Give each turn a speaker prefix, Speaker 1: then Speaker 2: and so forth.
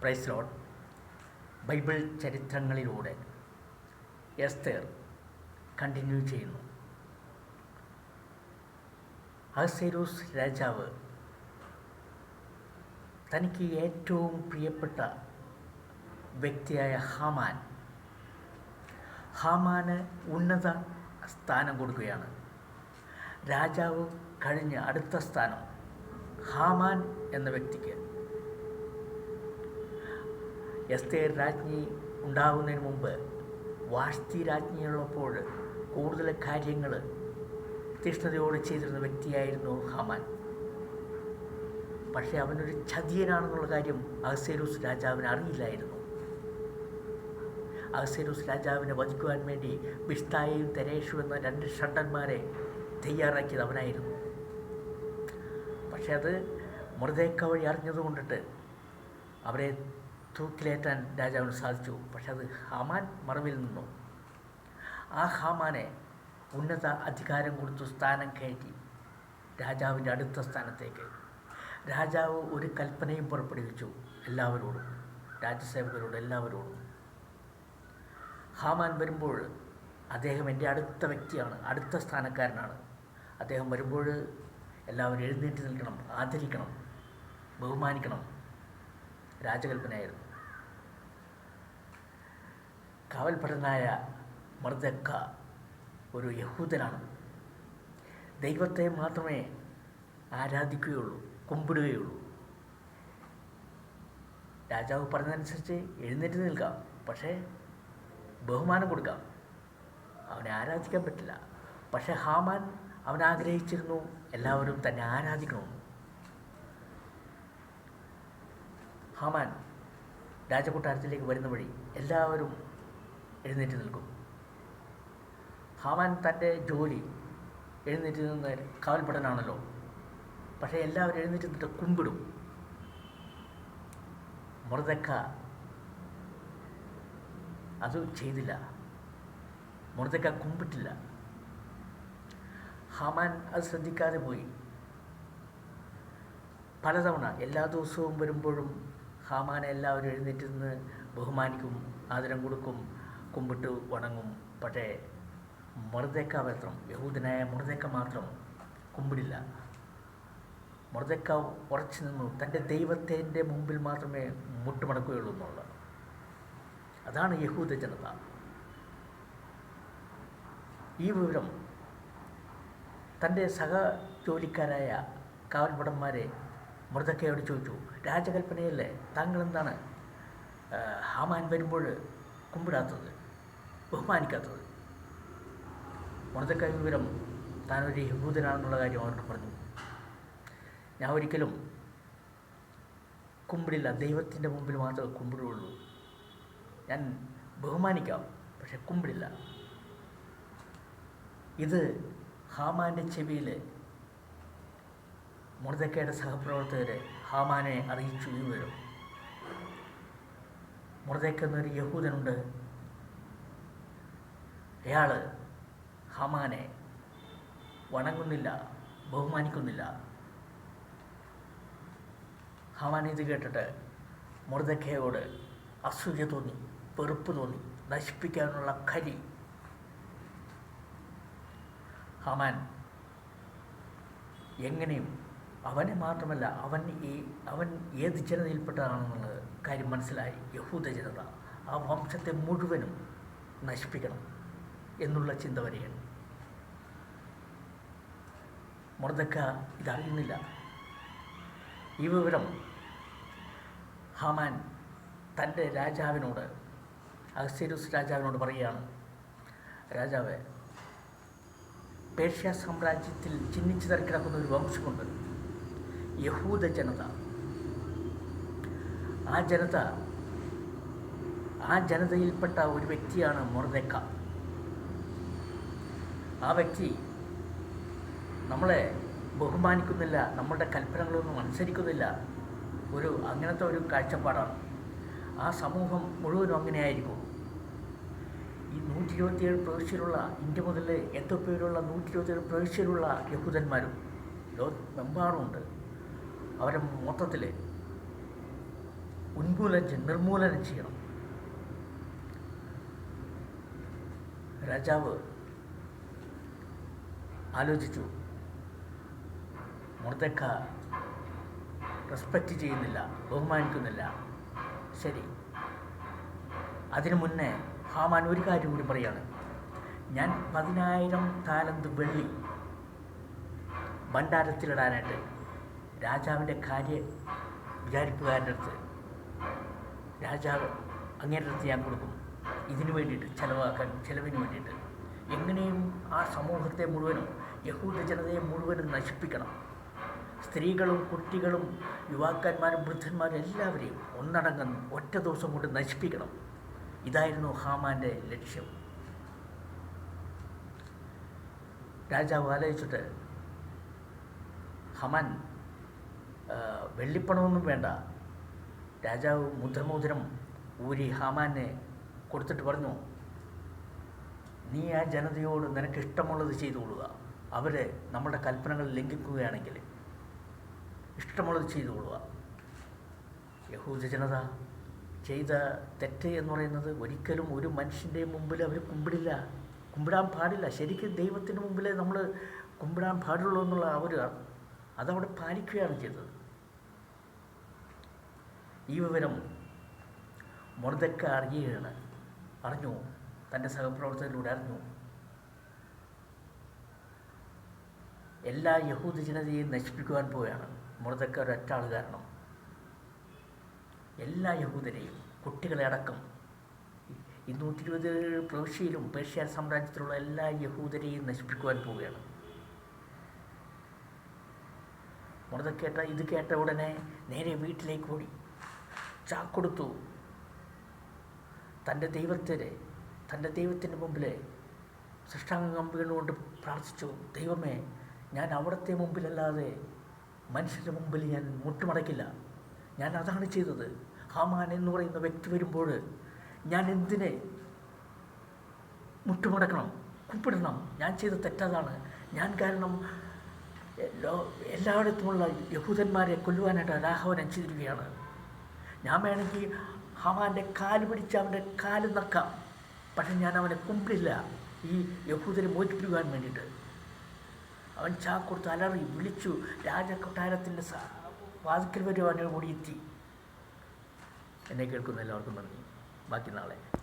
Speaker 1: പ്രൈസ്ലോൺ Bible ചരിത്രങ്ങളിലൂടെ Esther continue ചെയ്യുന്നു. Ahasuerus രാജാവ് തനിക്ക് ഏറ്റവും പ്രിയപ്പെട്ട വ്യക്തിയായ ഹാമാൻ. ഹാമാന് ഉന്നത സ്ഥാനം കൊടുക്കുകയാണ്. രാജാവ് കഴിഞ്ഞ് അടുത്ത സ്ഥാനം ഹാമാൻ എന്ന വ്യക്തിക്ക്. എസ്തേർ രാജ്ഞി ഉണ്ടാകുന്നതിന് മുമ്പ് വാഷ്തി രാജ്ഞിയുള്ളപ്പോൾ കൂടുതൽ കാര്യങ്ങൾ തീഷ്ണതയോടെ ചെയ്തിരുന്ന വ്യക്തിയായിരുന്നു ഹമാൻ. പക്ഷേ അവനൊരു ചതിയനാണെന്നുള്ള കാര്യം അഹസേരൂസ് രാജാവിന് അറിയില്ലായിരുന്നു. അഹസേരൂസ് രാജാവിനെ വധിക്കുവാൻ വേണ്ടി ബിഷ്തായും തെരേഷു എന്ന രണ്ട് ഷണ്ടന്മാരെ തയ്യാറാക്കിയത് അവനായിരുന്നു. പക്ഷെ അത് മൃതേക്ക വഴി അറിഞ്ഞതുകൊണ്ടിട്ട് അവരെ തൂക്കിലേറ്റാൻ രാജാവിന് സാധിച്ചു. പക്ഷെ അത് ഹാമാൻ മറവിൽ നിന്നു. ആ ഹാമാനെ ഉന്നത അധികാരം കൊടുത്തു സ്ഥാനം കയറ്റി രാജാവിന്റെ അടുത്ത സ്ഥാനത്തേക്ക്. രാജാവ് ഒരു കൽപ്പനയും പുറപ്പെടുവിച്ചു എല്ലാവരോടും. രാജ്യസേവകരോട് എല്ലാവരോടും. ഹാമാൻ വരുമ്പോൾ അദ്ദേഹം എന്റെ അടുത്ത വ്യക്തിയാണ് അടുത്ത സ്ഥാനക്കാരനാണ്. അദ്ദേഹം വരുമ്പോൾ എല്ലാവരും എഴുന്നേറ്റ് നിൽക്കണം ആദരിക്കണം ബഹുമാനിക്കണം. രാജകൽപ്പനയായിരുന്നു. കാവൽഭടനായ മർദക്ക ഒരു യഹൂദനാണ്. ദൈവത്തെ മാത്രമേ ആരാധിക്കുകയുള്ളൂ കുമ്പിടുകയുള്ളൂ. രാജാവ് പറഞ്ഞതനുസരിച്ച് എഴുന്നേറ്റ് നിൽക്കാം പക്ഷേ ബഹുമാനം കൊടുക്കാം. അവനെ ആരാധിക്കാൻ പറ്റില്ല. പക്ഷേ ഹാമാൻ അവൻ ആഗ്രഹിച്ചിരുന്നു എല്ലാവരും തന്നെ ആരാധിക്കണമെന്ന്. ഹാമാൻ രാജകൊട്ടാരത്തിലേക്ക് വരുന്ന വഴി എല്ലാവരും എഴുന്നേറ്റ് നിൽക്കും. ഹാമാൻ തന്റെ ജോലി എഴുന്നേറ്റ് നിന്ന് കാവൽപ്പെടനാണല്ലോ. പക്ഷേ എല്ലാവരും എഴുന്നേറ്റ് നിന്നിട്ട് കുമ്പിടും. മൃതക്ക അത് ചെയ്തില്ല. മൃതക്ക കുമ്പിട്ടില്ല. ഹാമാൻ അത് ശ്രദ്ധിക്കാതെ പോയി. പലതവണ എല്ലാ ദിവസവും വരുമ്പോഴും ഹാമാനെ എല്ലാവരും എഴുന്നേറ്റ് നിന്ന് ബഹുമാനിക്കും ആദരം കൊടുക്കും. കുമ്പിട്ട് വണങ്ങും. പക്ഷേ മൃതക്ക മാത്രം യഹൂദനായ മൃതക്ക മാത്രം കുമ്പിടില്ല. മൃതക്ക ഉറച്ചു നിന്നു തന്റെ ദൈവത്തിന്റെ മുമ്പിൽ മാത്രമേ മുട്ടുമടക്കുകയുള്ളൂ എന്നുള്ളത്. അതാണ് യഹൂദ ജനത. ഈ വിവരം തന്റെ സഹ ജോലിക്കാരായ കാവൽപടന്മാരെ മൃതക്കയോട് ചോദിച്ചു രാജകൽപ്പനയല്ലേ? താങ്കൾ എന്താണ് ഹാമാൻ വരുമ്പോൾ കുമ്പിടാത്തത്? ബഹുമാനിക്കാത്തത്. മൃതക്ക വിവരം താനൊരു യഹൂദനാണെന്നുള്ള കാര്യം അവരോട് പറഞ്ഞു. ഞാൻ ഒരിക്കലും കുമ്പിടില്ല. ദൈവത്തിന്റെ മുമ്പിൽ മാത്രമേ കുമ്പിടുള്ളൂ. ഞാൻ ബഹുമാനിക്കാം പക്ഷെ കുമ്പിടില്ല. ഇത് ഹാമാന്റെ ചെവിയിൽ മുർദക്കയുടെ സഹപ്രവർത്തകരെ ഹാമാനെ അറിയിച്ചു മുർദക്ക എന്നൊരു യഹൂദനുണ്ട്. അയാൾ ഹമാനെ വണങ്ങുന്നില്ല ബഹുമാനിക്കുന്നില്ല. ഹമാൻ ഇത് കേട്ടിട്ട് മൃതക്കയോട് അസൂയ തോന്നി വെറുപ്പ് തോന്നി നശിപ്പിക്കാനുള്ള കരി. ഹമാൻ എങ്ങനെയും അവനെ മാത്രമല്ല അവൻ ഈ അവൻ ഏത് ജനതയിൽപ്പെട്ടതാണെന്നുള്ളത് കാര്യം മനസ്സിലായി. യഹൂദ ജനത ആ വംശത്തെ മുഴുവനും നശിപ്പിക്കണം. എന്നുള്ള ചിന്ത വരികയാണ്. മർദ്ദക്ക ഇതറിയുന്നില്ല ഈ വിവരം ഹമാൻ തന്റെ രാജാവിനോട് അഹസീരുസ് രാജാവിനോട് പറയുകയാണ്. രാജാവ് പേർഷ്യ സാമ്രാജ്യത്തിൽ ചിഹ്നിച്ചു തറി ഒരു വംശമുണ്ട്. യഹൂദ ജനത. ആ ജനത ആ ജനതയിൽപ്പെട്ട ഒരു വ്യക്തിയാണ് മൊർദക്ക. ആ വ്യക്തി നമ്മളെ ബഹുമാനിക്കുന്നില്ല നമ്മളുടെ കൽപ്പനകളൊന്നും അനുസരിക്കുന്നില്ല. ഒരു അങ്ങനത്തെ ഒരു കാഴ്ചപ്പാടാണ്. ആ സമൂഹം മുഴുവനും അങ്ങനെയായിരിക്കും. ഈ നൂറ്റി ഇരുപത്തിയേഴ് പ്രവിശ്യയിലുള്ള ഇന്ത്യ മുതൽ എത്തോപ്യയിലുള്ള നൂറ്റി ഇരുപത്തിയേഴ് പ്രവിശ്യയിലുള്ള യഹൂദന്മാരും ലോകമെമ്പാടുമുണ്ട് അവരെ മൊത്തത്തിൽ ഉന്മൂലനം ചെയ്യണം നിർമൂലനം ചെയ്യണം. രാജാവ് ആലോചിച്ചു. മുർദക്ക റെസ്പെക്റ്റ് ചെയ്യുന്നില്ല ബഹുമാനിക്കുന്നില്ല. ശരി. അതിനു മുന്നേ ഹാമാൻ ഒരു കാര്യം കൂടി പറയാണ്. ഞാൻ പതിനായിരം താലന്ത് വെള്ളി ഭണ്ഡാരത്തിലിടാനായിട്ട് രാജാവിന്റെ കാര്യ വിചാരിപ്പുകാരന്റെ അടുത്ത് രാജാവ് അങ്ങേരുടെ അടുത്ത് ഞാൻ കൊടുക്കും. ഇതിനു വേണ്ടിയിട്ട് ചിലവാക്കാൻ ചിലവിന് വേണ്ടിയിട്ട്. എങ്ങനെയും ആ സമൂഹത്തെ മുഴുവനും യഹൂദ ജനതയെ മുഴുവനും നശിപ്പിക്കണം. സ്ത്രീകളും കുട്ടികളും യുവാക്കന്മാരും വൃദ്ധന്മാരും എല്ലാവരെയും ഒന്നടങ്കം ഒറ്റ ദിവസം കൊണ്ട് നശിപ്പിക്കണം. ഇതായിരുന്നു ഹാമാന്റെ ലക്ഷ്യം. രാജാവ് ആലോചിച്ചിട്ട് ഹമാൻ വെള്ളിപ്പണമൊന്നും വേണ്ട. രാജാവ് മുദ്രമോതിരം ഊരി ഹാമാനെ കൊടുത്തിട്ട് പറഞ്ഞു നീ ആ ജനതയോട് നിനക്ക് ഇഷ്ടമുള്ളത് ചെയ്തു കൊള്ളുക അവർ നമ്മുടെ കൽപ്പനകൾ ലംഘിക്കുകയാണെങ്കിൽ ഇഷ്ടമുള്ളത് ചെയ്തു കൊള്ളുക യഹൂദ ജനത ചെയ്ത തെറ്റ് എന്ന് പറയുന്നത് ഒരിക്കലും ഒരു മനുഷ്യന്റെ മുമ്പിൽ അവർ കുമ്പിടില്ല. കുമ്പിടാൻ പാടില്ല. ശരിക്കും ദൈവത്തിന് മുമ്പിലേ നമ്മൾ കുമ്പിടാൻ പാടുള്ളൂ എന്നുള്ള അവർ അതവിടെ പാലിക്കുകയാണ് ചെയ്തത്. ഈ വിവരം മൊർദക്ക അറിയുകയാണ്. അറിഞ്ഞു? തന്റെ സഹപ്രവർത്തകരിലൂടെ അറിഞ്ഞു എല്ലാ യഹൂദ ജനതയെയും നശിപ്പിക്കുവാൻ പോവുകയാണ്. മൊർദക്ക ഒരൊറ്റ ആൾ കാരണം. എല്ലാ യഹൂദരെയും കുട്ടികളെ അടക്കം. ഈ നൂറ്റി ഇരുപത് പ്രവിശ്യയിലും പേർഷ്യ സാമ്രാജ്യത്തിലുള്ള എല്ലാ യഹൂദരെയും നശിപ്പിക്കുവാൻ പോവുകയാണ്. മുറത കേട്ട ഇത് കേട്ട ഉടനെ നേരെ വീട്ടിലേക്ക് ഓടി. ചാക്കൊടുത്തു. തന്റെ ദൈവത്തിന് തന്റെ ദൈവത്തിന്റെ മുമ്പിൽ സൃഷ്ടാംഗം വീണുകൊണ്ട് പ്രാർത്ഥിച്ചു ദൈവമേ ഞാൻ അവിടുത്തെ മുമ്പിലല്ലാതെ മനുഷ്യന്റെ മുമ്പിൽ ഞാൻ മുട്ടുമടക്കില്ല. ഞാൻ അതാണ് ചെയ്തത്. ഹാമാൻ എന്ന് പറയുന്ന വ്യക്തി വരുമ്പോൾ ഞാൻ എന്തിനെ മുട്ടുമടക്കണം? കുപ്പിടണം. ഞാൻ ചെയ്ത തെറ്റതാണ്. ഞാൻ കാരണം എല്ലാ എല്ലായിടത്തുമുള്ള യഹൂദന്മാരെ കൊല്ലുവാനായിട്ട് രാഘവൻ ചെയ്തിരിക്കുകയാണ് ഞാൻ വേണമെങ്കിൽ ഹമാന്റെ കാൽ പിടിച്ച് അവന്റെ കാൽ നക്കാം പക്ഷെ ഞാൻ അവനെ കുമ്പില്ല ഈ യഹൂദരെ മോചിപ്പിക്കുവാൻ വേണ്ടിയിട്ട്. അവൻ ചാക്കൊടുത്ത് അലറി വിളിച്ചു. രാജകൊട്ടാരത്തിന്റെ വാതിക്കൽ വരെ അവനോട് കൂടി എത്തി. എന്നെ കേൾക്കുന്ന എല്ലാവർക്കും നന്ദി. ബാക്കി നാളെ.